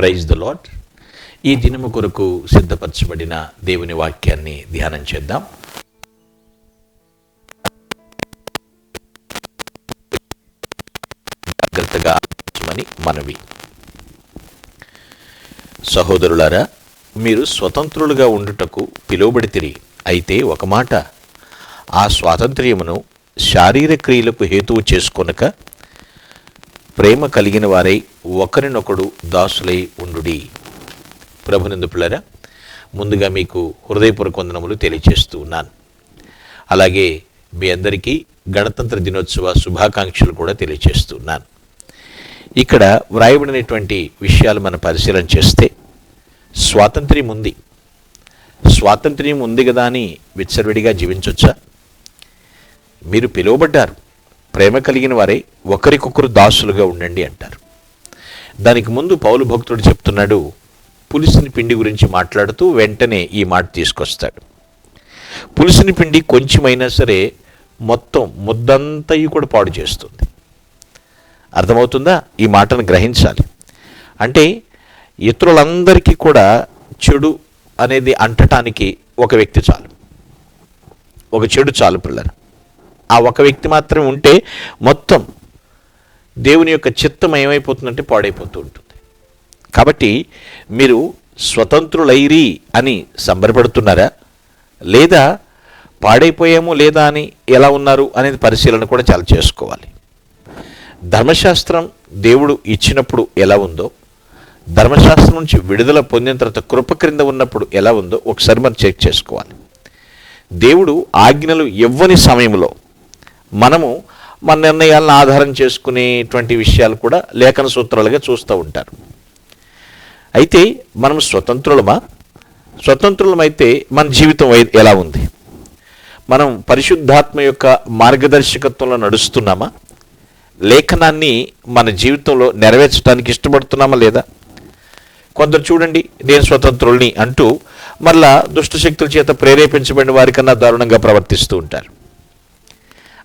Praise the lot ఈ దినము కొరకు సిద్ధపరచబడిన దేవుని వాక్యాన్ని ధ్యానం చేద్దాం. జాగ్రత్తగా ఆలోచించమని మనవి. సహోదరులారా మీరు స్వతంత్రులుగా ఉండుటకు పిలువబడితిరి. అయితే ఒక మాట ఆ స్వాతంత్ర్యమును శారీర క్రియలకు హేతువు చేసుకొనక ప్రేమ కలిగిన వారై ఒకరినొకడు దాసులై ఉండుడి. ప్రభునందుపులరా ముందుగా మీకు హృదయపూర్వక వందనములు తెలియచేస్తూ ఉన్నాను. అలాగే మీ అందరికీ గణతంత్ర దినోత్సవ శుభాకాంక్షలు కూడా తెలియచేస్తున్నాను ఇక్కడ వ్రాయబడినటువంటి విషయాలు మనం పరిశీలన చేస్తే స్వాతంత్ర్యం ఉంది. స్వాతంత్ర్యం ఉంది కదా అని విచ్చలవిడిగా జీవించవచ్చా మీరు పిలువబడ్డారు. ప్రేమ కలిగిన వారే ఒకరికొకరు దాసులుగా ఉండండి అంటారు. దానికి ముందు పౌలు భక్తుడు చెప్తున్నాడు పులిసిన పిండి గురించి మాట్లాడుతూ వెంటనే ఈ మాట తీసుకొస్తాడు. పులిసిన పిండి కొంచెమైనా సరే మొత్తం ముద్దంతయు కూడా పాడు చేస్తుంది. అర్థమవుతుందా? ఈ మాటను గ్రహించాలి. అంటే ఇతరులందరికీ కూడా చెడు అనేది అంటటానికి ఒక వ్యక్తి చాలు. ఒక చెడు చాలు పిల్లలు ఆ ఒక వ్యక్తి మాత్రం ఉంటే మొత్తం దేవుని యొక్క చిత్తం ఏమైపోతుందంటే పాడైపోతూ ఉంటుంది. కాబట్టి మీరు స్వతంత్రులైరి అని సంబరపడుతున్నారా? లేదా పాడైపోయాము లేదా అని ఎలా ఉన్నారు అనేది పరిశీలన కూడా చాలా చేసుకోవాలి. ధర్మశాస్త్రం దేవుడు ఇచ్చినప్పుడు ఎలా ఉందో ధర్మశాస్త్రం నుంచి విడుదల పొందిన తర్వాత కృప క్రింద ఉన్నప్పుడు ఎలా ఉందో ఒకసారి మనం చెక్ చేసుకోవాలి. దేవుడు ఆజ్ఞలు ఇవ్వని సమయంలో మనము మన నిర్ణయాలను ఆధారం చేసుకునేటువంటి విషయాలు కూడా లేఖన సూత్రాలుగా చూస్తూ ఉంటారు. అయితే మనం స్వతంత్రులమా? స్వతంత్రులమైతే మన జీవితం ఎలా ఉంది? మనం పరిశుద్ధాత్మ యొక్క మార్గదర్శకత్వంలో నడుస్తున్నామా? లేఖనాన్ని మన జీవితంలో నెరవేర్చడానికి ఇష్టపడుతున్నామా లేదా? కొందరు చూడండి నేను స్వతంత్రుల్ని అంటూ మరలా దుష్టశక్తుల చేత ప్రేరేపించబడిన వారికన్నా దారుణంగా ప్రవర్తిస్తూ ఉంటారు.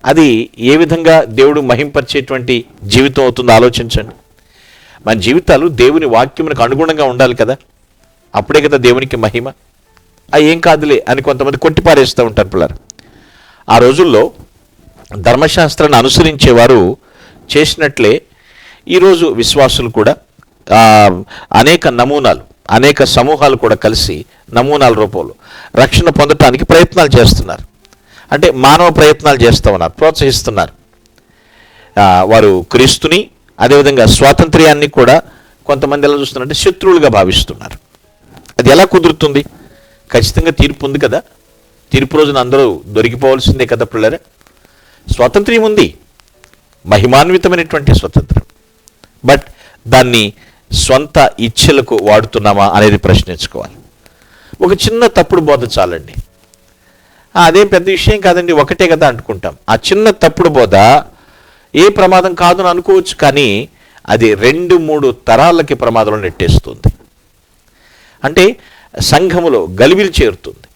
అది ఏ విధంగా దేవుడు మహింపరిచేటువంటి జీవితం అవుతుందో ఆలోచించండి. మన జీవితాలు దేవుని వాక్యమునకు అనుగుణంగా ఉండాలి కదా? అప్పుడే కదా దేవునికి మహిమ. ఆ ఏం కాదులే అని కొంతమంది కొట్టిపారేస్తూ ఉంటారు పిల్లలు. ఆ రోజుల్లో ధర్మశాస్త్రాన్ని అనుసరించేవారు చేసినట్లే ఈరోజు విశ్వాసులు కూడా అనేక నమూనాలు అనేక సమూహాలు కూడా కలిసి నమూనాల రూపంలో రక్షణ పొందటానికి ప్రయత్నాలు చేస్తున్నారు. అంటే మానవ ప్రయత్నాలు చేస్తూ ఉన్నారు ప్రోత్సహిస్తున్నారు. వారు క్రీస్తుని అదేవిధంగా స్వాతంత్ర్యాన్ని కూడా కొంతమంది ఎలా చూస్తున్నారంటే శత్రువులుగా భావిస్తున్నారు. అది ఎలా కుదురుతుంది? ఖచ్చితంగా తీర్పు ఉంది కదా? తీర్పు రోజున అందరూ దొరికిపోవాల్సిందే కదా పిల్లరే స్వాతంత్ర్యం ఉంది. మహిమాన్వితమైనటువంటి స్వతంత్రం బట్ దాన్ని స్వంత ఇచ్ఛలకు వాడుతున్నామా అనేది ప్రశ్నించుకోవాలి. ఒక చిన్న తప్పుడు బోధ చాలండి. అదేం పెద్ద విషయం కాదండి ఒకటే కదా అనుకుంటాం. ఆ చిన్న తప్పుడు బోధ ఏ ప్రమాదం కాదు అని అనుకోవచ్చు కానీ అది రెండు మూడు తరాలకి ప్రమాదంలో నెట్టేస్తుంది. అంటే సంఘములో గలిబిలు చేరుతుంది.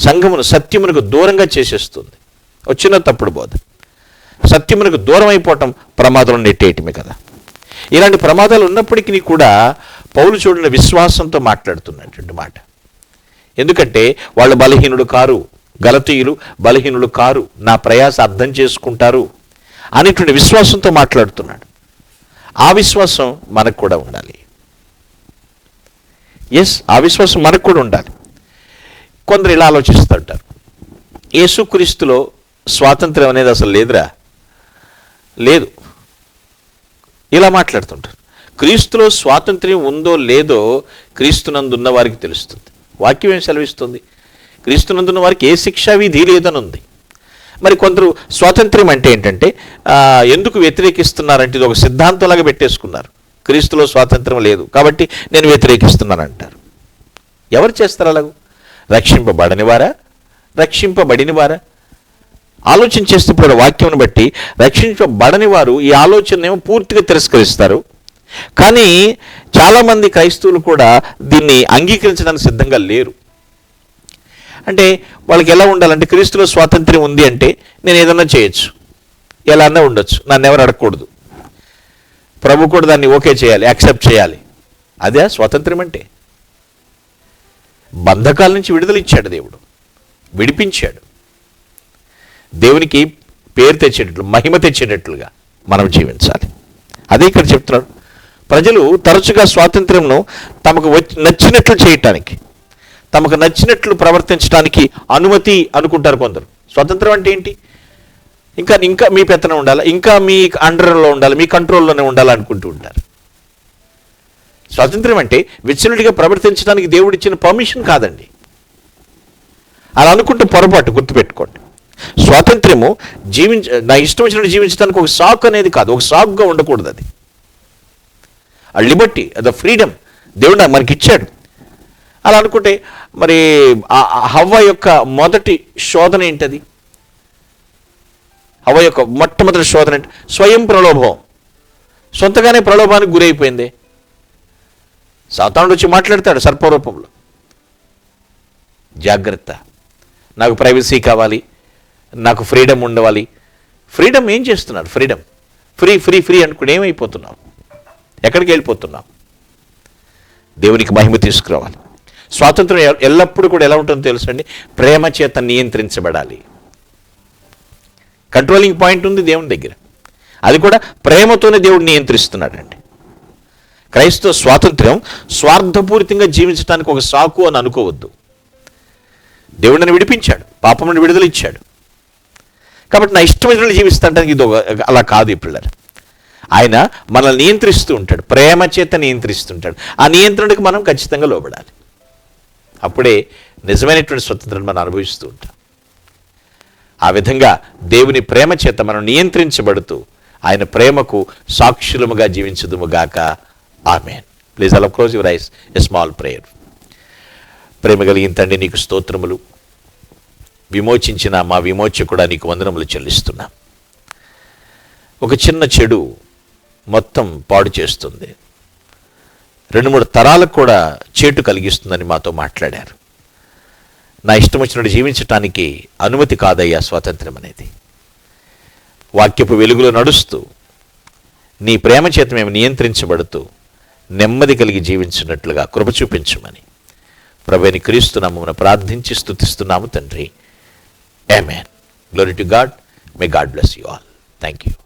సంఘమును సత్యమునకు దూరంగా చేసేస్తుంది. వచ్చిన తప్పుడు బోధ. సత్యమునకు దూరం అయిపోవటం ప్రమాదంలో నెట్టేయటమే కదా. ఇలాంటి ప్రమాదాలు ఉన్నప్పటికీ కూడా పౌలు చూడిన విశ్వాసంతో మాట్లాడుతున్నటువంటి మాట. ఎందుకంటే వాళ్ళు బలహీనుడు కారు. గలతీయులు బలహీనులు కారు నా ప్రయాస అర్థం చేసుకుంటారు అనేటువంటి విశ్వాసంతో మాట్లాడుతున్నాడు. ఆ విశ్వాసం మనకు కూడా ఉండాలి. ఎస్ ఆ విశ్వాసం మనకు కూడా ఉండాలి. కొందరు ఇలా ఆలోచిస్తుంటారు యేసుక్రీస్తులో స్వాతంత్రం అనేది అసలు లేదురా? లేదు. ఇలా మాట్లాడుతుంటారు. క్రీస్తులో స్వాతంత్ర్యం ఉందో లేదో క్రీస్తునందున్న వారికి తెలుస్తుంది. వాక్యం ఏం సెలవిస్తుంది? క్రీస్తునందున్న వారికి ఏ శిక్షా విధి లేదని ఉంది మరి కొందరు స్వాతంత్ర్యం అంటే ఏంటంటే ఎందుకు వ్యతిరేకిస్తున్నారంటే ఇది ఒక సిద్ధాంతంలాగా పెట్టేసుకున్నారు. క్రీస్తులో స్వాతంత్రం లేదు కాబట్టి నేను వ్యతిరేకిస్తున్నానంటారు. ఎవరు చేస్తారు అలాగూ? రక్షింపబడని వారా? రక్షింపబడిన వారా? ఆలోచన చేస్తే ఇప్పుడు వాక్యం బట్టి రక్షించబడని వారు ఈ ఆలోచన ఏమో పూర్తిగా తిరస్కరిస్తారు. కానీ చాలామంది క్రైస్తవులు కూడా దీన్ని అంగీకరించడానికి సిద్ధంగా లేరు. అంటే వాళ్ళకి ఎలా ఉండాలంటే క్రీస్తులో స్వాతంత్ర్యం ఉంది అంటే నేను ఏదన్నా చేయొచ్చు. ఎలా అన్నా ఉండొచ్చు. నన్ను ఎవరు అడగకూడదు. ప్రభు కూడా దాన్ని ఓకే చేయాలి యాక్సెప్ట్ చేయాలి. అదే స్వాతంత్ర్యం అంటే. బంధకాల నుంచి విడుదల ఇచ్చాడు దేవుడు. విడిపించాడు. దేవునికి పేరు తెచ్చేటట్లు మహిమ తెచ్చేటట్లుగా మనం జీవించాలి. అదే ఇక్కడ చెప్తున్నాడు. ప్రజలు తరచుగా స్వాతంత్ర్యంను తమకు వచ్చి నచ్చినట్లు చేయటానికి తమకు నచ్చినట్లు ప్రవర్తించడానికి అనుమతి అనుకుంటారు కొందరు. స్వాతంత్రం అంటే ఏంటి? ఇంకా ఇంకా మీ పెత్తనం ఉండాలి? ఇంకా మీ అండర్లో ఉండాలి? మీ కంట్రోల్లోనే ఉండాలి అనుకుంటూ ఉంటారు. స్వాతంత్రం అంటే విచ్చలుడిగా ప్రవర్తించడానికి దేవుడిచ్చిన పర్మిషన్ కాదండి. అలా అనుకుంటే పొరపాటు గుర్తుపెట్టుకోండి. స్వాతంత్ర్యము జీవించ నా ఇష్టం వచ్చినట్టు జీవించడానికి ఒక సాక్ అనేది కాదు. ఒక సాక్గా ఉండకూడదు అది. ఆ లిబర్టీ ద ఫ్రీడమ్ దేవుడు మనకి ఇచ్చాడు అలా అనుకుంటే మరి ఆ హవ్వ యొక్క మొదటి శోధన ఏంటది? హవ్వ యొక్క మొట్టమొదటి శోధన ఏంటి? స్వయం ప్రలోభం. సొంతగానే ప్రలోభానికి గురైపోయింది. సాతానుడు వచ్చి మాట్లాడతాడు సర్పరూపంలో. జాగ్రత్త. నాకు ప్రైవసీ కావాలి. నాకు ఫ్రీడమ్ ఉండవాలి. ఫ్రీడమ్ ఏం చేస్తున్నారు ఫ్రీడమ్. ఫ్రీ ఫ్రీ ఫ్రీ అనుకుని ఏమైపోతున్నాం ఎక్కడికి వెళ్ళిపోతున్నాం దేవునికి మహిమ తీసుకురావాలి. స్వాతంత్రం ఎల్లప్పుడూ కూడా ఎలా ఉంటుందో తెలుసండి? ప్రేమ చేత నియంత్రించబడాలి. కంట్రోలింగ్ పాయింట్ ఉంది దేవుని దగ్గర. అది కూడా ప్రేమతోనే దేవుడు నియంత్రిస్తున్నాడండి. క్రైస్తవ స్వాతంత్ర్యం స్వార్థపూరితంగా జీవించడానికి ఒక సాకు అని అనుకోవద్దు. దేవుడిని విడిపించాడు పాపం నుండి విడుదల ఇచ్చాడు. కాబట్టి నా ఇష్టమైన జీవిస్తాంటానికి ఇది ఒక- అలా కాదు ఈ పిల్లలు. ఆయన మనల్ని నియంత్రిస్తూ ఉంటాడు ప్రేమ చేత నియంత్రిస్తుంటాడు ఆ నియంత్రణకు మనం ఖచ్చితంగా లోబడాలి. అప్పుడే నిజమైనటువంటి స్వతంత్రాన్ని మనం అనుభవిస్తూ ఉంటాం. ఆ విధంగా దేవుని ప్రేమ చేత మనం నియంత్రించబడుతూ ఆయన ప్రేమకు సాక్షులముగా జీవించదుముగాక. ఆమెన్. ప్లీజ్ అలా close your eyes a small prayer ప్రేమ కలిగిన తండ్రి నీకు స్తోత్రములు. విమోచించిన మా విమోచకుడా నీకు వందనములు చెల్లిస్తున్నా. ఒక చిన్న చెడు మొత్తం పాడు చేస్తుంది. రెండు మూడు తరాలకు కూడా చేటు కలిగిస్తుందని మాతో మాట్లాడారు. నా ఇష్టం వచ్చినట్టు జీవించటానికి అనుమతి కాదయ్యా స్వాతంత్రం అనేది. వాక్యపు వెలుగులో నడుస్తూ నీ ప్రేమ చేత మేము నియంత్రించబడుతూ నెమ్మది కలిగి జీవించినట్లుగా కృప చూపించమని ప్రభుని మనం ప్రార్థించి స్థుతిస్తున్నాము తండ్రి. Amen. Glory to God may God bless you all thank you